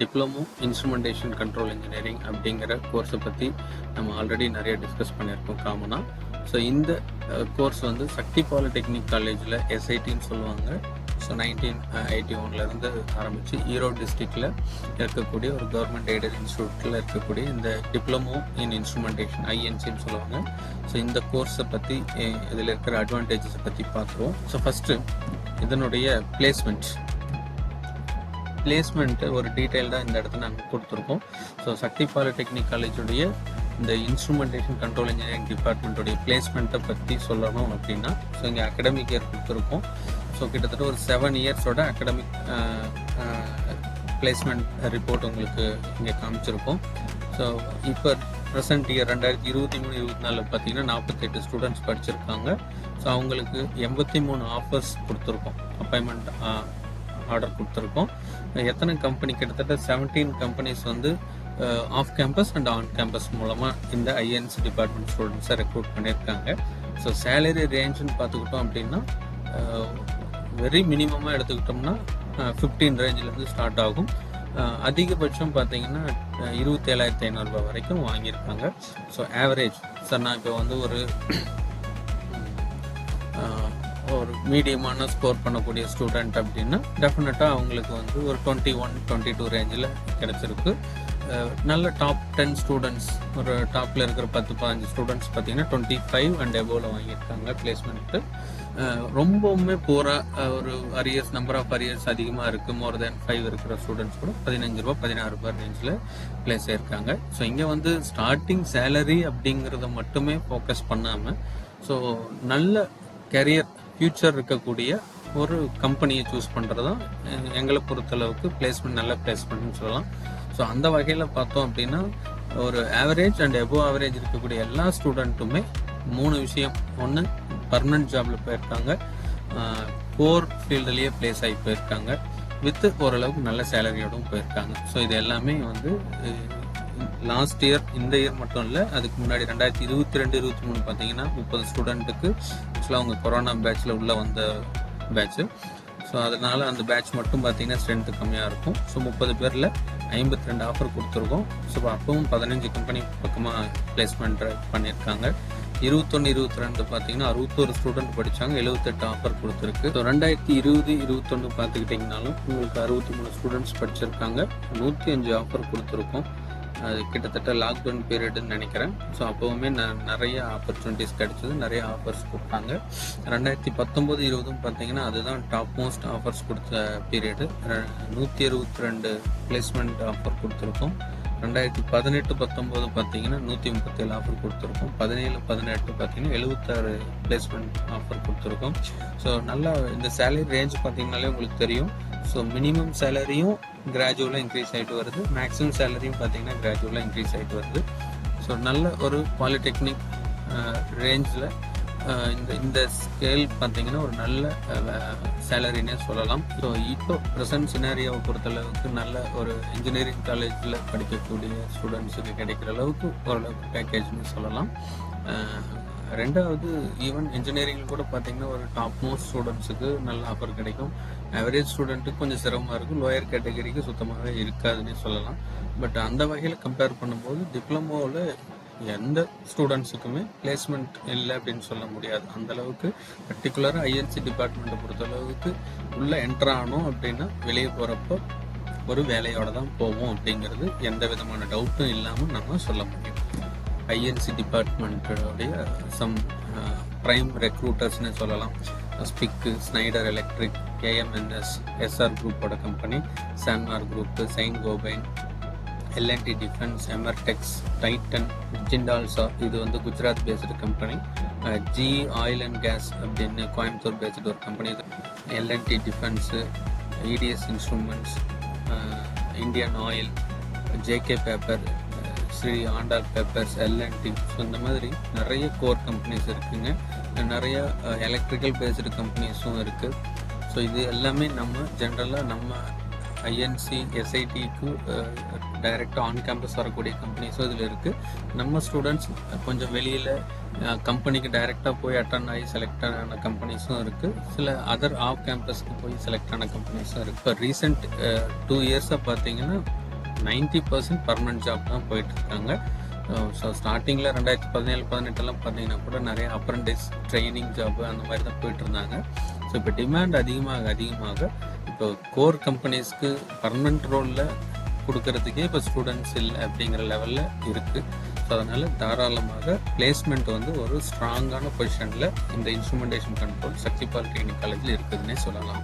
Diploma instrumentation control engineering அப்படிங்கிற கோர்ஸை பற்றி நம்ம ஆல்ரெடி நிறைய டிஸ்கஸ் பண்ணியிருக்கோம் காமனாக ஸோ இந்த கோர்ஸ் வந்து சக்தி பாலிடெக்னிக் காலேஜில் எஸ்ஐடின்னு சொல்லுவாங்க. ஸோ நைன்டீன் எயிட்டி ஒன்லேருந்து ஆரம்பித்து ஈரோடு டிஸ்ட்ரிக்டில் இருக்கக்கூடிய ஒரு கவர்மெண்ட் எய்டட் இன்ஸ்டியூட்டில் இருக்கக்கூடிய இந்த டிப்ளமோ இன் இன்ஸ்ட்ருமெண்டேஷன் ஐஎன்சின்னு சொல்லுவாங்க. ஸோ இந்த கோர்ஸை பற்றி இதில் இருக்கிற அட்வான்டேஜஸை பற்றி பார்க்குறோம் ஸோ ஃபஸ்ட்டு இதனுடைய பிளேஸ்மெண்ட் பிளேஸ்மெண்ட்டு ஒரு டீட்டெயில்டாக இந்த இடத்துல நாங்கள் கொடுத்துருக்கோம். ஸோ சக்தி பாலிடெக்னிக் காலேஜுடைய இந்த இன்ஸ்ட்ருமெண்டேஷன் கண்ட்ரோல் இன்ஜினியரிங் டிபார்ட்மெண்ட்டுடைய பிளேஸ்மெண்ட்டை பற்றி சொல்லணும் அப்படின்னா ஸோ இங்கே அகடமிக் இயர் கொடுத்துருக்கோம். ஸோ கிட்டத்தட்ட ஒரு செவன் இயர்ஸோட அகடமிக் பிளேஸ்மெண்ட் ரிப்போர்ட் உங்களுக்கு இங்கே காமிச்சிருக்கோம். ஸோ இப்போ ப்ரெசன்ட் இயர் ரெண்டாயிரத்தி இருபத்தி மூணு இருபத்தி நாலில் பார்த்தீங்கன்னா நாற்பத்தெட்டு ஸ்டூடெண்ட்ஸ் படிச்சிருக்காங்க. ஸோ அவங்களுக்கு எண்பத்தி மூணு ஆஃபர்ஸ் கொடுத்துருக்கோம். அப்பாயின்மெண்ட் ஆர்டர் கொடுத்துருக்கோம். எத்தனை கம்பெனி கிட்டத்தட்ட செவன்டீன் கம்பெனிஸ் வந்து off campus and on campus மூலமாக இந்த ஐஎன்சி டிபார்ட்மெண்ட் ஸ்டூடெண்ட்ஸை ரெக்ரூட் பண்ணியிருக்காங்க. ஸோ சேலரி ரேஞ்சுன்னு பார்த்துக்கிட்டோம் அப்படின்னா வெரி மினிமமாக எடுத்துக்கிட்டோம்னா ஃபிஃப்டீன் ரேஞ்சிலேருந்து ஸ்டார்ட் ஆகும். அதிகபட்சம் பார்த்தீங்கன்னா இருபத்தேழாயிரத்தி ஐநூறுரூபா வரைக்கும் வாங்கியிருக்காங்க. ஸோ ஆவரேஜ் சார் நான் இப்போ வந்து ஒரு மீடியமான ஸ்கோர் பண்ணக்கூடிய ஸ்டூடெண்ட் அப்படின்னா டெஃபினட்டாக அவங்களுக்கு வந்து ஒரு டுவெண்ட்டி ஒன் டுவெண்ட்டி டூ ரேஞ்சில் கிடச்சிருக்கு நல்ல டாப் டென் ஸ்டூடெண்ட்ஸ் ஒரு டாப்பில் இருக்கிற பத்து பதினஞ்சு ஸ்டூடெண்ட்ஸ் பார்த்தீங்கன்னா டுவெண்ட்டி ஃபைவ் அண்ட் எபோவில் வாங்கியிருக்காங்க பிளேஸ்மெண்ட்டு ரொம்பவுமே போகிற ஒரு அரியர்ஸ் நம்பர் ஆஃப் அரியர்ஸ் அதிகமாக இருக்குது மோர் தேன் ஃபைவ் இருக்கிற ஸ்டூடெண்ட்ஸ் கூட பதினஞ்சு ரூபா பதினாறு ரூபா ரேஞ்சில் பிளேஸ் ஆயிருக்காங்க ஸோ இங்கே வந்து ஸ்டார்டிங் சேலரி அப்படிங்கிறத மட்டுமே ஃபோக்கஸ் பண்ணாமல் ஸோ நல்ல கெரியர் ஃப்யூச்சர் இருக்கக்கூடிய ஒரு கம்பெனியை சூஸ் பண்ணுறது தான் எங்களை பொறுத்தளவுக்கு பிளேஸ்மெண்ட் நல்ல பிளேஸ்மெண்ட்னு சொல்லலாம். ஸோ அந்த வகையில் பார்த்தோம் அப்படின்னா ஒரு ஆவரேஜ் அண்ட் எபோ ஆவரேஜ் இருக்கக்கூடிய எல்லா ஸ்டூடெண்ட்டுமே மூணு விஷயம். ஒன்று பர்மனெண்ட் ஜாபில் போயிருக்காங்க. கோர் ஃபீல்டுலேயே பிளேஸ் ஆகி போயிருக்காங்க. வித் ஓரளவுக்கு நல்ல சேலரியோடும் போயிருக்காங்க. ஸோ இது எல்லாமே வந்து லாஸ்ட் இயர் இந்த இயர் மட்டும் இல்லை அதுக்கு முன்னாடி ரெண்டாயிரத்தி இருபத்தி ரெண்டு இருபத்தி மூணு பார்த்தீங்கன்னா முப்பது ஸ்டூடெண்ட்டுக்கு ஆக்சுவலாக அவங்க கொரோனா பேட்ச்சில் உள்ளே வந்த பேட்ச்சு ஸோ அதனால் அந்த பேட்ச் மட்டும் பார்த்தீங்கன்னா ஸ்ட்ரென்த்து கம்மியாக இருக்கும். ஸோ முப்பது பேரில் ஐம்பத்தி ரெண்டு ஆஃபர் கொடுத்துருக்கோம். ஸோ அப்பவும் பதினஞ்சு கம்பெனி பக்கமாக பிளேஸ்மெண்ட் பண்ணியிருக்காங்க. இருபத்தொன்று இருபத்தி ரெண்டு பார்த்தீங்கன்னா அறுபத்தோரு ஸ்டூடெண்ட் படித்தாங்க எழுபத்தெட்டு ஆஃபர் கொடுத்துருக்கு. ஸோ ரெண்டாயிரத்தி இருபது இருபத்தொன்று பார்த்துக்கிட்டிங்கனாலும் உங்களுக்கு அறுபத்தி மூணு ஸ்டூடெண்ட்ஸ் படிச்சிருக்காங்க. நூற்றி அஞ்சு ஆஃபர் கொடுத்துருக்கோம். அது கிட்டத்தட்ட லாக்டவுன் பீரியடுன்னு நினைக்கிறேன். ஸோ அப்போவுமே ந நிறைய ஆப்பர்ச்சுனிட்டிஸ் கிடைச்சது. நிறைய ஆஃபர்ஸ் கொடுத்தாங்க. ரெண்டாயிரத்தி பத்தொம்போது இருபதும் பார்த்தீங்கன்னா அதுதான் டாப் மோஸ்ட் ஆஃபர்ஸ் கொடுத்த பீரியடு நூற்றி அறுபத்தி ரெண்டு பிளேஸ்மெண்ட் ஆஃபர் கொடுத்துருக்கோம். ரெண்டாயிரத்தி பதினெட்டு பத்தொம்போது பார்த்தீங்கன்னா நூற்றி முப்பத்தேழு ஆஃபர் கொடுத்துருக்கோம். பதினேழு பதினெட்டு பார்த்தீங்கன்னா எழுபத்தாறு பிளேஸ்மெண்ட் ஆஃபர் கொடுத்துருக்கோம். ஸோ நல்லா இந்த சேலரி ரேஞ்ச் பார்த்தீங்கனாலே உங்களுக்கு தெரியும். ஸோ மினிமம் சேலரியும் கிராஜுவலாக இன்க்ரீஸ் ஆகிட்டு வருது. மேக்ஸிமம் சேலரியும் பார்த்தீங்கன்னா கிராஜுவலாக இன்க்ரீஸ் ஆகிட்டு வருது. ஸோ நல்ல ஒரு பாலிடெக்னிக் uh, ரேஞ்சில் இந்த இந்த ஸ்கேல் பார்த்தீங்கன்னா ஒரு நல்ல சேலரினே சொல்லலாம். ஸோ இப்போ ப்ரெசன்ட் சினாரியாவை பொறுத்தளவுக்கு நல்ல ஒரு இன்ஜினியரிங் காலேஜில் படிக்கக்கூடிய ஸ்டூடெண்ட்ஸுக்கு கிடைக்கிற அளவுக்கு ஓரளவுக்கு பேக்கேஜ்னு சொல்லலாம். ரெண்டாவது ஈவன் இன்ஜினியரிங் கூட பார்த்தீங்கன்னா ஒரு டாப் மோஸ்ட் ஸ்டூடெண்ட்ஸுக்கு நல்ல ஆஃபர் கிடைக்கும். ஆவரேஜ் ஸ்டூடெண்ட்டுக்கு கொஞ்சம் சிரமமாக இருக்கும். லோயர் கேட்டகரிக்கு சுத்தமாகவே இருக்காதுன்னே சொல்லலாம். பட் அந்த வகையில் கம்பேர் பண்ணும்போது டிப்ளமோவில் எந்த ஸ்டூடெண்ட்ஸுக்குமே பிளேஸ்மெண்ட் இல்லை அப்படின்னு சொல்ல முடியாது. அந்தளவுக்கு பர்டிகுலராக ஐஎன்சி டிபார்ட்மெண்ட்டை பொறுத்தளவுக்கு உள்ளே என்ட்ரு ஆனோம் அப்படின்னா வெளியே போகிறப்போ ஒரு வேலையோட தான் போவோம் அப்படிங்கிறது எந்த விதமான டவுட்டும் இல்லாமல் நம்ம சொல்ல முடியும். ஐஎன்சி டிபார்ட்மெண்ட்டோடைய சம் ப்ரைம் ரெக்ரூட்டர்ஸ்னு சொல்லலாம். SPIC Schneider electric KMNS SR குரூப்போட company Sanmar group Saint Gobain LNT defence Emertex Titan Jindal SAW இது வந்து Gujarat based company G oil and gas அப்படின்னு கோயம்புத்தூர் பேஸ்டு ஒரு company LNT defence ETS instruments Indian oil JK paper Sri Andal papers LNT so இந்த மாதிரி நிறைய core companies இருக்குங்க. நிறைய electrical based கம்பெனிஸும் இருக்குது ஸோ இது எல்லாமே நம்ம ஜென்ரலாக நம்ம ஐஎன்சி எஸ்ஐடிக்கு டைரெக்டாக ஆன் கேம்பஸ் வரக்கூடிய கம்பெனிஸும் இதில் இருக்குது நம்ம ஸ்டூடெண்ட்ஸ் கொஞ்சம் வெளியில் கம்பெனிக்கு டைரெக்டாக போய் அட்டன் ஆகி செலக்ட் ஆன கம்பெனிஸும் இருக்குது சில அதர் ஆஃப் கேம்பஸ்க்கு போய் செலக்ட் ஆன கம்பெனிஸும் இருக்குது இப்போ ரீசெண்ட் டூ இயர்ஸாக பார்த்தீங்கன்னா நைன்ட்டி பர்சன்ட் பர்மனெண்ட் ஜாப் தான் போயிட்டுருக்காங்க. ஸோ ஸ்டார்டிங்கில் ரெண்டாயிரத்தி பதினேழு பதினெட்டெல்லாம் பார்த்தீங்கன்னா கூட நிறைய அப்ரண்டிஸ் ட்ரைனிங் ஜாப் அந்த மாதிரி தான் போயிட்டு இருந்தாங்க ஸோ இப்போ டிமாண்ட் அதிகமாக அதிகமாக இப்போ கோர் கம்பெனிஸ்க்கு பர்மனன்ட் ரோலில் கொடுக்கறதுக்கே இப்போ ஸ்டூடெண்ட்ஸ் இல்லை அப்படிங்கிற லெவலில் இருக்குது ஸோ அதனால் தாராளமாக பிளேஸ்மெண்ட் வந்து ஒரு ஸ்ட்ராங்கான பொசிஷனில் இந்த இன்ஸ்ட்ருமெண்டேஷன் கண்ட்ரோல் சக்தி பாலிடெக்னிக் காலேஜில் இருக்குதுன்னே சொல்லலாம்.